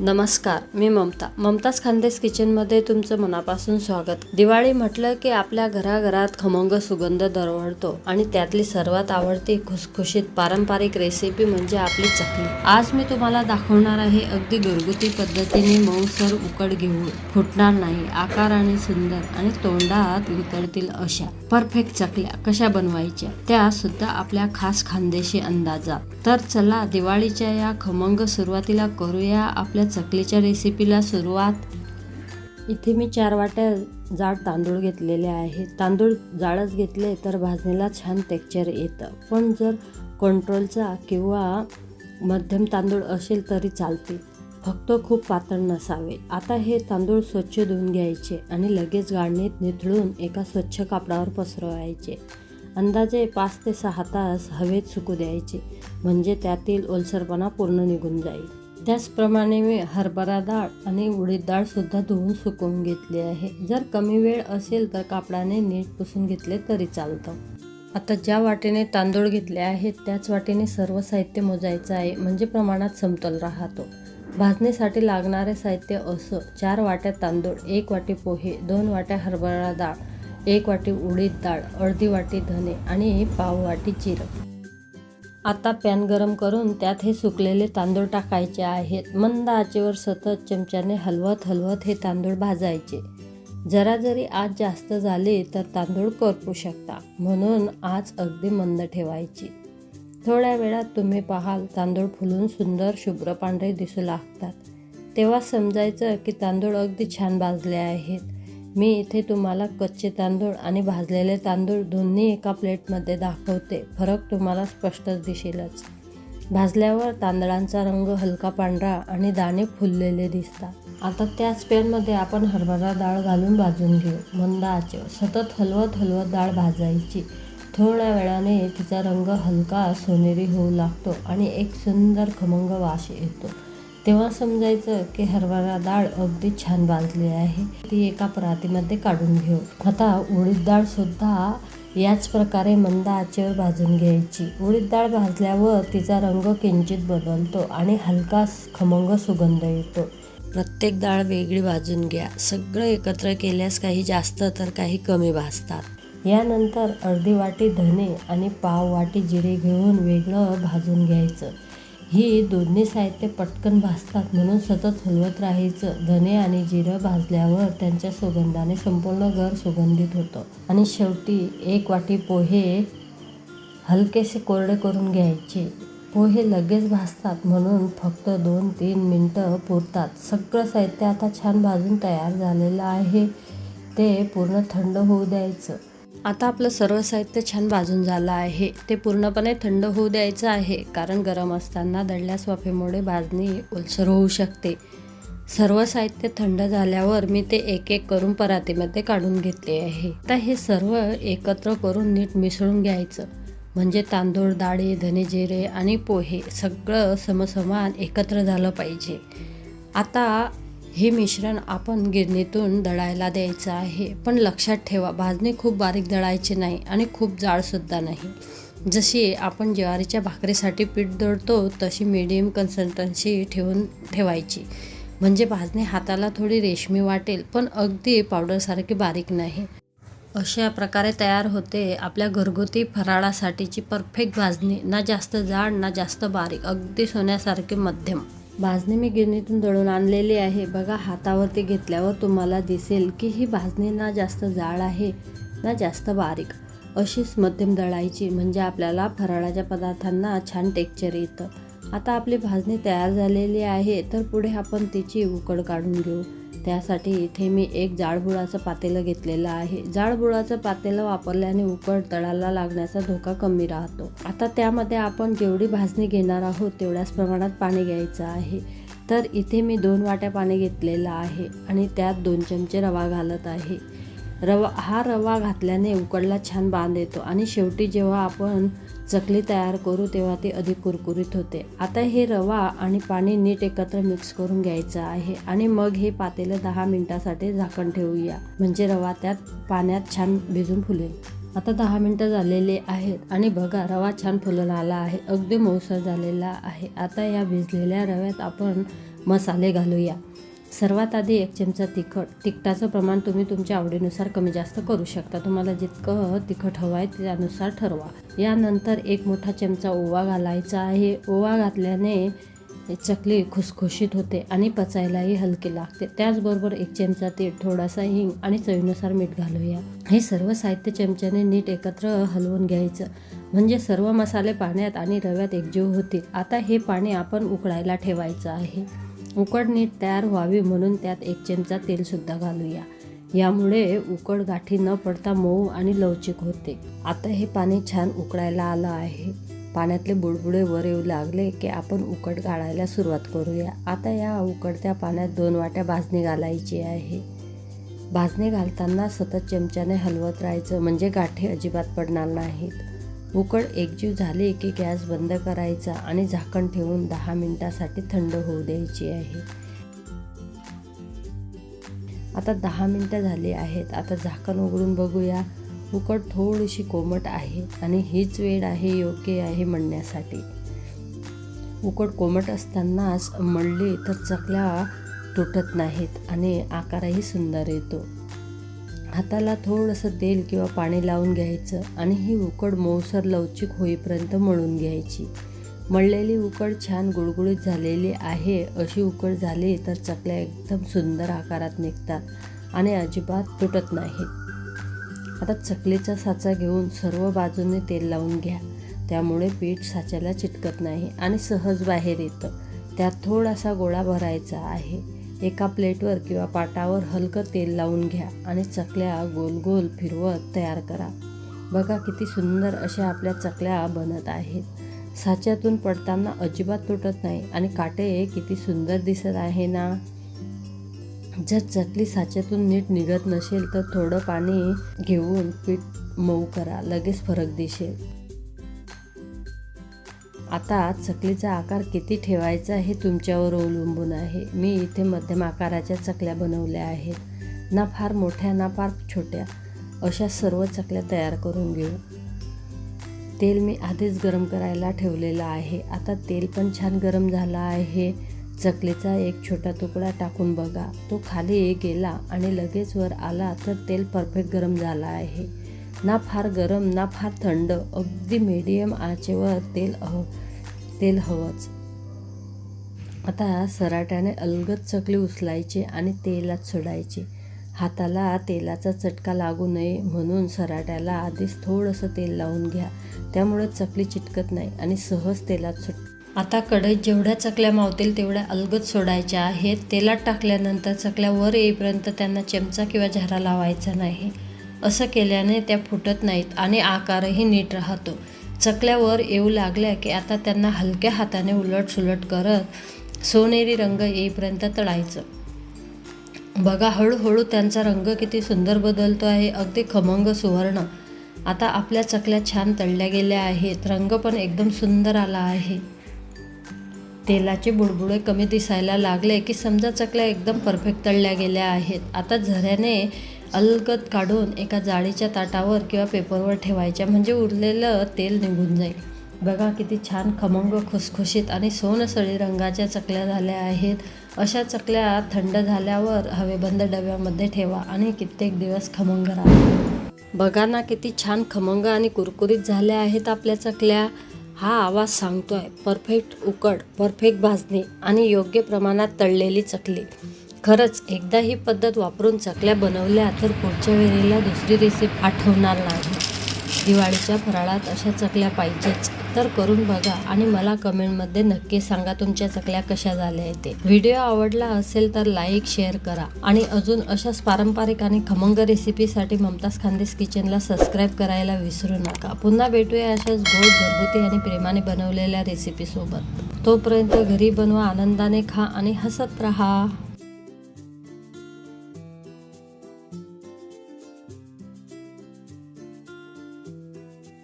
नमस्कार मी ममता. ममताज खानदेस किचनमध्ये तुमचं मनापासून स्वागत. दिवाळी म्हटलं की आपल्या घराघरात खमंग सुगंध दरवळतो आणि त्यातली सर्वात आवडती खुसखुशीत पारंपरिक रेसिपी म्हणजे आपली चकली. आज मी तुम्हाला दाखवणार आहे अगदी घरगुती पद्धतीने मऊसर उकड घेऊन फुटणार नाही आकाराने सुंदर आणि तोंडात वितळतील अशा परफेक्ट चकल्या कशा बनवायच्या त्या सुद्धा आपल्या खास खानदेशी अंदाजात. तर चला दिवाळीच्या या खमंग सुरुवातीला करूया आपल्या चकलीच्या रेसिपीला सुरुवात. इथे मी चार वाट्या जाड तांदूळ घेतलेले आहे. तांदूळ जाडच घेतले तर भाजणीला छान टेक्चर येतं. पण जर कंट्रोलचा किंवा मध्यम तांदूळ असेल तरी चालते फक्त खूप पातळ नसावे. आता हे तांदूळ स्वच्छ धुवून घ्यायचे आणि लगेच गाळणीत निथळून एका स्वच्छ कापडावर पसरवायचे. अंदाजे पाच ते सहा तास हवेत सुकू द्यायचे. म्हणजे त्यातील ओलसरपणा पूर्ण निघून जाईल. त्याचप्रमाणे मी हरभरा डाळ आणि उडीद डाळसुद्धा धुवून सुकवून घेतली आहे. जर कमी वेळ असेल तर कापडाने नीट पुसून घेतले तरी चालतं. आता ज्या वाटेने तांदूळ घेतले आहेत त्याच वाटेने सर्व साहित्य मोजायचं आहे म्हणजे प्रमाणात समतोल राहतो. भाजणीसाठी लागणारे साहित्य असं चार वाट्या तांदूळ एक वाटी पोहे दोन वाट्या हरभरा डाळ एक वाटी उडीद डाळ अर्धी वाटी धने आणि पाव वाटी जिरं. आता पॅन गरम करून त्यात हे सुकलेले तांदूळ टाकायचे आहेत. मंद आचेवर सतत चमच्याने हलवत हलवत हे तांदूळ भाजायचे. जरा जरी आज जास्त झाले तर तांदूळ करपू शकता. म्हणून आज अगदी मंद ठेवायची. थोड्या वेळात तुम्ही पाहाल तांदूळ फुलून सुंदर शुभ्र पांढरे दिसू लागतात. तेव्हा समजायचं की तांदूळ अगदी छान भाजले आहेत. मी इथे तुम्हाला कच्चे तांदूळ आणि भाजलेले तांदूळ दोन्ही एका प्लेटमध्ये दाखवते. फरक तुम्हाला स्पष्टच दिसेलच. भाजल्यावर तांदळांचा रंग हलका पांढरा आणि दाणे फुललेले दिसतात. आता त्याच पॅनमध्ये आपण हरभरा डाळ घालून भाजून घेऊ. मंद आचेव सतत हलवत हलवत डाळ भाजायची. थोड्या वेळाने तिचा रंग हलका सोनेरी होऊ लागतो आणि एक सुंदर खमंग वास येतो. तेव्हा समजायचं की हरभरा डाळ अगदी छान भाजली आहे. ती एका परातीमध्ये काढून घेऊ. आता उडीद डाळ सुद्धा याच प्रकारे मंद आचेवर भाजून घ्यायची. उडीद डाळ भाजल्यावर तिचा रंग किंचित बदलतो आणि हलका खमंग सुगंध येतो. प्रत्येक डाळ वेगळी भाजून घ्या. सगळं एकत्र केल्यास काही जास्त तर काही कमी भाजतात यानंतर अर्धी वाटी धने आणि पाव वाटी जिरे घेऊन वेगळं भाजून घ्यायचं. ही दोन्ही साहित्य पटकन भाजतात म्हणून सतत हलवत राहायचं. धने आणि जिरं भाजल्यावर त्यांच्या सुगंधाने संपूर्ण घर सुगंधित होतं. आणि शेवटी एक वाटी पोहे हलकेसे कोरडे करून घ्यायचे. पोहे लगेच भाजतात म्हणून फक्त दोन तीन मिनटं पुरतात. सगळं साहित्य आता छान भाजून तयार झालेलं आहे. ते पूर्ण थंड होऊ द्यायचं. आता आपलं सर्व साहित्य छान भाजून झालं आहे. ते पूर्णपणे थंड होऊ द्यायचं आहे कारण गरम असताना दडल्यास वाफेमुळे भाजणी ओलसर होऊ शकते. सर्व साहित्य थंड झाल्यावर मी ते एक एक करून परातीमध्ये काढून घेतले आहे. आता हे सर्व एकत्र करून नीट मिसळून घ्यायचं. म्हणजे तांदूळ डाळे धने जिरे आणि पोहे सगळं समसमान एकत्र झालं पाहिजे. आता हे मिश्रण आपण गिरणीतून दळायला द्यायचं आहे. पण लक्षात ठेवा भाजणी खूप बारीक दळायची नाही आणि खूप जाडसुद्धा नाही. जशी आपण ज्वारीच्या भाकरीसाठी पीठ दळतो तशी मिडियम कन्सिस्टन्सी ठेवून ठेवायची. म्हणजे भाजणी हाताला थोडी रेशमी वाटेल पण अगदी पावडरसारखी बारीक नाही. अशा प्रकारे तयार होते आपल्या घरगुती फराळासाठीची परफेक्ट भाजणी. ना जास्त जाड ना जास्त बारीक अगदी सोन्यासारखे मध्यम. भाजणी मी गिरणीतून दळून आणलेली आहे. बघा हातावरती घेतल्यावर तुम्हाला दिसेल की ही भाजणी ना जास्त जाड आहे ना जास्त बारीक. अशीच मध्यम दळायची म्हणजे आपल्याला फराळाच्या पदार्थांना छान टेक्चर येतं. आता आपली भाजणी तयार झालेली आहे तर पुढे आपण तिची उकड काढून घेऊ. त्यासाठी इथे मी एक जाडबुळाचं पातेलं घेतलेलं आहे. जाडबुळाचं पातेलं वापरल्याने उकड तळाला लागण्याचा धोका कमी राहतो. आता त्यामध्ये आपण जेवढी भाजणी घेणार आहोत तेवढ्याच प्रमाणात पाणी घ्यायचं आहे. तर इथे मी दोन वाट्या पाणी घेतलेलं आहे आणि त्यात दोन चमचे रवा घालत आहे. रवा हा रवा घातल्याने उकडला छान बांध येतो आणि शेवटी जेव्हा आपण चकली तयार करू तेव्हा ती अधिक कुरकुरीत होते. आता हे रवा आणि पाणी नीट एकत्र मिक्स करून घ्यायचं आहे आणि मग हे पातेलं दहा मिनिटासाठी झाकण ठेवूया. म्हणजे रवा त्यात पाण्यात छान भिजून फुलेल. आता दहा मिनटं झालेले आहेत आणि बघा रवा छान फुलून आला आहे. अगदी मऊसर झालेला आहे. आता या भिजलेल्या रव्यात आपण मसाले घालूया. सर्वात आधी एक चमचा तिखट तिखटाचं प्रमाण तुम्ही तुमच्या आवडीनुसार कमी जास्त करू शकता. तुम्हाला जितकं तिखट हवं आहे त्यानुसार ठरवा. यानंतर एक मोठा चमचा ओवा घालायचा आहे. ओवा घातल्याने चकली खुसखुशीत होते आणि पचायलाही हलकी लागते. त्याचबरोबर एक चमचा तीळ थोडासा हिंग आणि चवीनुसार मीठ घालूया. हे सर्व साहित्य चमच्याने नीट एकत्र हलवून घ्यायचं. म्हणजे सर्व मसाले पाण्यात आणि रव्यात एकजीव होतील. आता हे पाणी आपण उकळायला ठेवायचं आहे. उकड नीट तयार व्हावी म्हणून त्यात एक चमचा तेलसुद्धा घालूया. यामुळे उकड गाठी न पडता मऊ आणि लवचिक होते. आता हे पाणी छान उकळायला आलं आहे. पाण्यातले बुडबुडे वर येऊ लागले की आपण उकड गाळायला सुरुवात करूया. आता या उकडत्या पाण्यात दोन वाट्या भाजणी घालायची आहे. भाजणी घालताना सतत चमच्याने हलवत राहायचं म्हणजे गाठी अजिबात पडणार नाहीत. उकड एकजीव झाले की गॅस बंद करायचा आणि झाकण ठेवून दहा मिनिटासाठी थंड होऊ द्यायची आहे. आता दहा मिनटं झाली आहेत. आता झाकण उघडून बघूया. उकड थोडीशी कोमट आहे आणि हीच वेळ आहे योग्य आहे म्हणण्यासाठी. उकड कोमट असतानाच मळली तर चकल्या तुटत नाहीत आणि आकारही सुंदर येतो. हाताला थोडंसं तेल किंवा पाणी लावून घ्यायचं आणि ही उकड मऊसर लवचिक होईपर्यंत मळून घ्यायची. मळलेली उकड छान गुळगुळीत झालेली आहे. अशी उकड झाली तर चकल्या एकदम सुंदर आकारात निघतात आणि अजिबात तुटत नाहीत आता चकलीचा साचा घेऊन सर्व बाजूने तेल लावून घ्या. त्यामुळे पीठ साच्याला चिटकत नाही आणि सहज बाहेर येतं. त्यात थोडासा गोळा भरायचा आहे. एका प्लेटवर किंवा पाटावर हलकं तेल लावून घ्या आणि चकल्या गोल गोल फिरवत तयार करा. बघा किती सुंदर अशा आपल्या चकल्या बनत आहेत. साच्यातून पडताना अजिबात तुटत नाही आणि काटे किती सुंदर दिसत आहे ना? जर चकली साच्यातून नीट निघत नसेल तर थोडं पाणी घेऊन पीठ मऊ करा. लगेच फरक दिसेल. आता चकलीचा आकार किती ठेवायचा हे तुमच्यावर अवलंबून आहे. मी इथे मध्यम आकाराच्या चकल्या बनवल्या आहेत. ना फार मोठ्या ना फार छोट्या. अशा सर्व चकल्या तयार करून घेऊ. तेल मी आधीच गरम करायला ठेवलेलं आहे. आता तेल पण छान गरम झालं आहे. चकलीचा एक छोटा तुकडा टाकून बघा. तो खाली गेला आणि लगेच वर आला तर तेल परफेक्ट गरम झालं आहे. ना फार गरम ना फार थंड अगदी मीडियम आचेवर तेल हव तेल हवंच. आता सराट्याने अलगद चकली उचलायची आणि तेलात सोडायची. हाताला तेलाचा चटका लागू नये म्हणून सराट्याला आधीच थोडंसं तेल लावून घ्या. त्यामुळे चकली चिटकत नाही आणि सहज तेलात सुट आता कढईत जेवढ्या चकल्या मावतील तेवढ्या अलगद सोडायच्या आहेत. तेलात टाकल्यानंतर चकल्या वर येईपर्यंत त्यांना चमचा किंवा झारा लावायचा नाही. असं केल्याने त्या फुटत नाहीत आणि आकारही नीट राहतो. चकल्यावर येऊ लागल्या की आता त्यांना हलक्या हाताने उलट सुलट करत सोनेरी रंग येईपर्यंत तळायचं. बघा हळूहळू त्यांचा रंग किती सुंदर बदलतो आहे. अगदी खमंग सुवर्ण. आता आपल्या चकल्या छान तळल्या गेल्या आहेत. रंग पण एकदम सुंदर आला आहे. तेलाचे बुडबुडे कमी दिसायला लागले की समजा चकल्या एकदम परफेक्ट तळल्या गेल्या आहेत. आता झऱ्याने अलगद काढून एका जाळीच्या ताटावर किंवा पेपरवर ठेवायच्या. म्हणजे उरलेलं तेल निघून जाईल. बघा किती छान खमंग खुसखुशीत आणि सोनसळी रंगाच्या चकल्या झाल्या आहेत. अशा चकल्या थंड झाल्यावर हवेबंद डब्यामध्ये ठेवा आणि कित्येक दिवस खमंग राहा. बघा ना किती छान खमंग आणि कुरकुरीत झाल्या आहेत आपल्या चकल्या. हा आवाज सांगतोय परफेक्ट उकड परफेक्ट भाजणी आणि योग्य प्रमाणात तळलेली चकली. खरंच एकदा ही पद्धत वापरून चकल्या बनवल्या तर पुढच्या वेळेला दुसरी रेसिपी आठवणार नाही. दिवाळीच्या फराळात अशा चकल्या पाहिजेच. तर करून बघा आणि मला कमेंटमध्ये नक्की सांगा तुमच्या चकल्या कशा झाल्या आहेत ते. व्हिडिओ आवडला असेल तर लाईक शेअर करा. आणि अजून अशाच पारंपरिक आणि खमंग रेसिपीसाठी ममताज खानदेस किचनला सबस्क्राईब करायला विसरू नका. पुन्हा भेटूया अशाच गोड घरगुती आणि प्रेमाने बनवलेल्या रेसिपीसोबत तोपर्यंत घरी बनवा आनंदाने खा आणि हसत राहा.